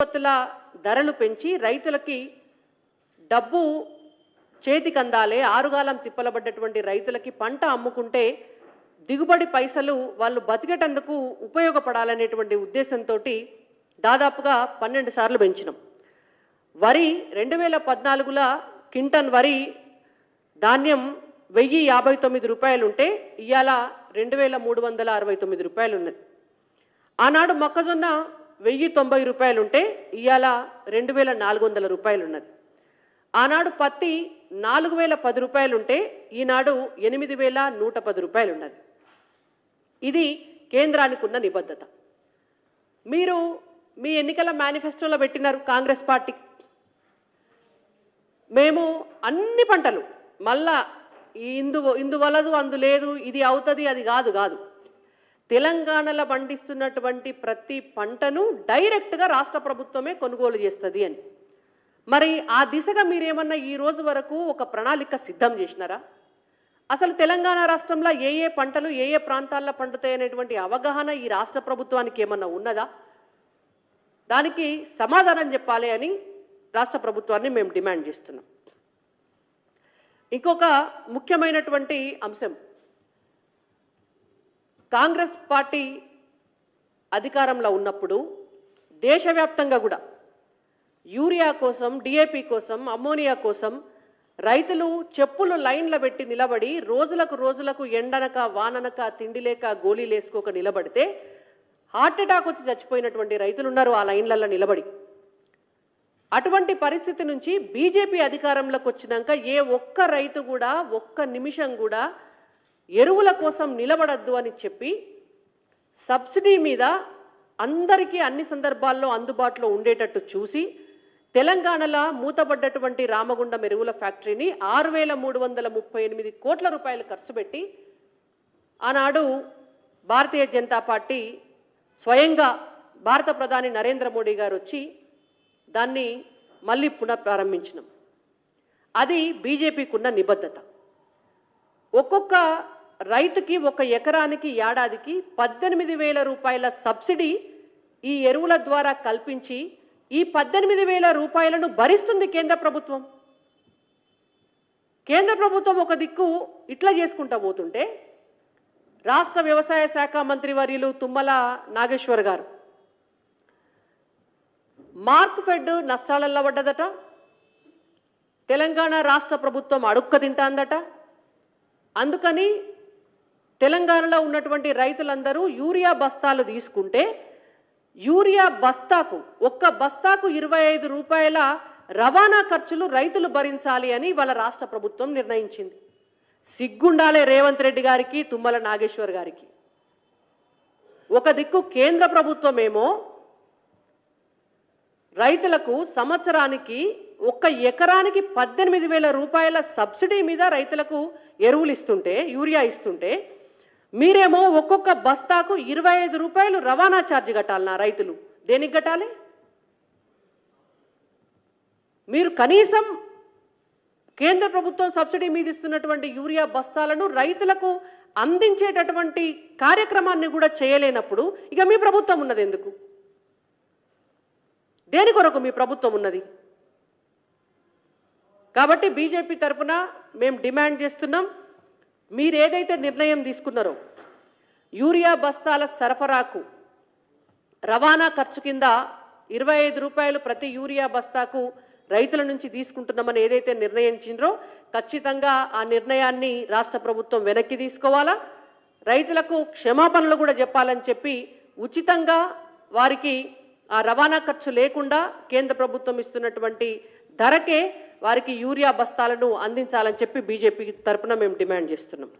ఉత్పత్తుల ధరలు పెంచి రైతులకి డబ్బు చేతికి అందాలే ఆరుగాలం తిప్పలబడ్డటువంటి రైతులకి పంట అమ్ముకుంటే దిగుబడి పైసలు వాళ్ళు బతికేటందుకు ఉపయోగపడాలనేటువంటి ఉద్దేశంతో దాదాపుగా పన్నెండు సార్లు పెంచినాం. వరి రెండు వేల పద్నాలుగుల కింటన్ వరి ధాన్యం వెయ్యి యాభై తొమ్మిది రూపాయలు ఉంటే ఇవాళ రెండు వేల మూడు వందల అరవై తొమ్మిది రూపాయలు ఉన్నది ఆనాడు మొక్కజొన్న వెయ్యి తొంభై రూపాయలు ఉంటే ఇవాళ రెండు వేల నాలుగు వందల రూపాయలు ఉన్నది ఆనాడు పత్తి నాలుగు వేల పది రూపాయలు ఉంటే ఈనాడు ఎనిమిది వేల నూట పది రూపాయలు ఉన్నది ఇది కేంద్రానికి ఉన్న నిబద్ధత. మీరు మీ ఎన్నికల మేనిఫెస్టోలో పెట్టినారు కాంగ్రెస్ పార్టీ. మేము అన్ని పంటలు మళ్ళా ఇందు ఇందువలదు అందు లేదు ఇది అవుతుంది అది కాదు కాదు. తెలంగాణలో పండిస్తున్నటువంటి ప్రతి పంటను డైరెక్ట్గా రాష్ట్ర ప్రభుత్వమే కొనుగోలు చేస్తుంది అని. మరి ఆ దిశగా మీరేమన్నా ఈ రోజు వరకు ఒక ప్రణాళిక సిద్ధం చేసినారా? అసలు తెలంగాణ రాష్ట్రంలో ఏ ఏ పంటలు ఏ ఏ ప్రాంతాల్లో పండుతాయి అనేటువంటి అవగాహన ఈ రాష్ట్ర ప్రభుత్వానికి ఏమన్నా ఉన్నదా? దానికి సమాధానం చెప్పాలి అని రాష్ట్ర ప్రభుత్వాన్ని మేము డిమాండ్ చేస్తున్నాం. ఇంకొక ముఖ్యమైనటువంటి అంశం కాంగ్రెస్ పార్టీ అధికారంలో ఉన్నప్పుడు దేశవ్యాప్తంగా కూడా యూరియా కోసం డిఏపి కోసం అమ్మోనియా కోసం రైతులు చెప్పులు లైన్లో పెట్టి నిలబడి రోజులకు రోజులకు ఎండనక వాననక తిండి లేక గోళీ లేసుకోక నిలబడితే హార్ట్ అటాక్ వచ్చి చచ్చిపోయినటువంటి రైతులు ఉన్నారు ఆ లైన్లలో నిలబడి. అటువంటి పరిస్థితి నుంచి బీజేపీ అధికారంలోకి వచ్చినాక ఏ ఒక్క రైతు కూడా ఒక్క నిమిషం కూడా ఎరువుల కోసం నిలబడద్దు అని చెప్పి సబ్సిడీ మీద అందరికీ అన్ని సందర్భాల్లో అందుబాటులో ఉండేటట్టు చూసి తెలంగాణలో మూతబడ్డటువంటి రామగుండం ఎరువుల ఫ్యాక్టరీని ఆరు వేల మూడు వందల ముప్పై ఎనిమిది కోట్ల రూపాయలు ఖర్చు పెట్టి ఆనాడు భారతీయ జనతా పార్టీ స్వయంగా భారత ప్రధాని నరేంద్ర మోడీ గారు వచ్చి దాన్ని మళ్ళీ పునఃప్రారంభించినాం. అది బీజేపీకున్న నిబద్ధత. ఒక్కొక్క రైతుకి ఒక ఎకరానికి ఏడాదికి పద్దెనిమిది వేల రూపాయల సబ్సిడీ ఈ ఎరువుల ద్వారా కల్పించి ఈ పద్దెనిమిది వేల రూపాయలను భరిస్తుంది కేంద్ర ప్రభుత్వం. కేంద్ర ప్రభుత్వం ఒక దిక్కు ఇట్లా చేసుకుంటా పోతుంటే రాష్ట్ర వ్యవసాయ శాఖ మంత్రి వర్యులు తుమ్మల నాగేశ్వర్ గారు మార్క్ ఫెడ్ నష్టాలల్లో పడ్డదట తెలంగాణ రాష్ట్ర ప్రభుత్వం అడుక్క తింటాందట అందుకని తెలంగాణలో ఉన్నటువంటి రైతులందరూ యూరియా బస్తాలు తీసుకుంటే యూరియా బస్తాకు ఒక్క బస్తాకు ఇరవై ఐదు రూపాయల రవాణా ఖర్చులు రైతులు భరించాలి అని వాళ్ళ రాష్ట్ర ప్రభుత్వం నిర్ణయించింది. సిగ్గుండాలే రేవంత్ రెడ్డి గారికి తుమ్మల నాగేశ్వర్ గారికి. ఒక దిక్కు కేంద్ర ప్రభుత్వమేమో రైతులకు సంవత్సరానికి ఒక్క ఎకరానికి పద్దెనిమిది వేల రూపాయల సబ్సిడీ మీద రైతులకు ఎరువులు ఇస్తుంటే యూరియా ఇస్తుంటే మీరేమో ఒక్కొక్క బస్తాకు ఇరవై ఐదు రూపాయలు రవాణా ఛార్జ్ కట్టాలనా రైతులు. దేనికి కట్టాలి? మీరు కనీసం కేంద్ర ప్రభుత్వం సబ్సిడీ మీద ఇస్తున్నటువంటి యూరియా బస్తాలను రైతులకు అందించేటటువంటి కార్యక్రమాన్ని కూడా చేయలేనప్పుడు ఇక మీ ప్రభుత్వం ఉన్నది ఎందుకు? దేని కొరకు మీ ప్రభుత్వం ఉన్నది? కాబట్టి బీజేపీ తరపున మేము డిమాండ్ చేస్తున్నాం. మీరు ఏదైతే నిర్ణయం తీసుకున్నారో యూరియా బస్తాల సరఫరాకు రవాణా ఖర్చు కింద ఇరవై ఐదు రూపాయలు ప్రతి యూరియా బస్తాకు రైతుల నుంచి తీసుకుంటున్నామని ఏదైతే నిర్ణయించిండ్రో ఖచ్చితంగా ఆ నిర్ణయాన్ని రాష్ట్ర ప్రభుత్వం వెనక్కి తీసుకోవాలా? రైతులకు క్షమాపణలు కూడా చెప్పాలని చెప్పి ఉచితంగా వారికి ఆ రవాణా ఖర్చు లేకుండా కేంద్ర ప్రభుత్వం ఇస్తున్నటువంటి ధరకే వారికి యూరియా బస్తాలను అందించాలని చెప్పి బీజేపీ తరఫున మేము డిమాండ్ చేస్తున్నాం.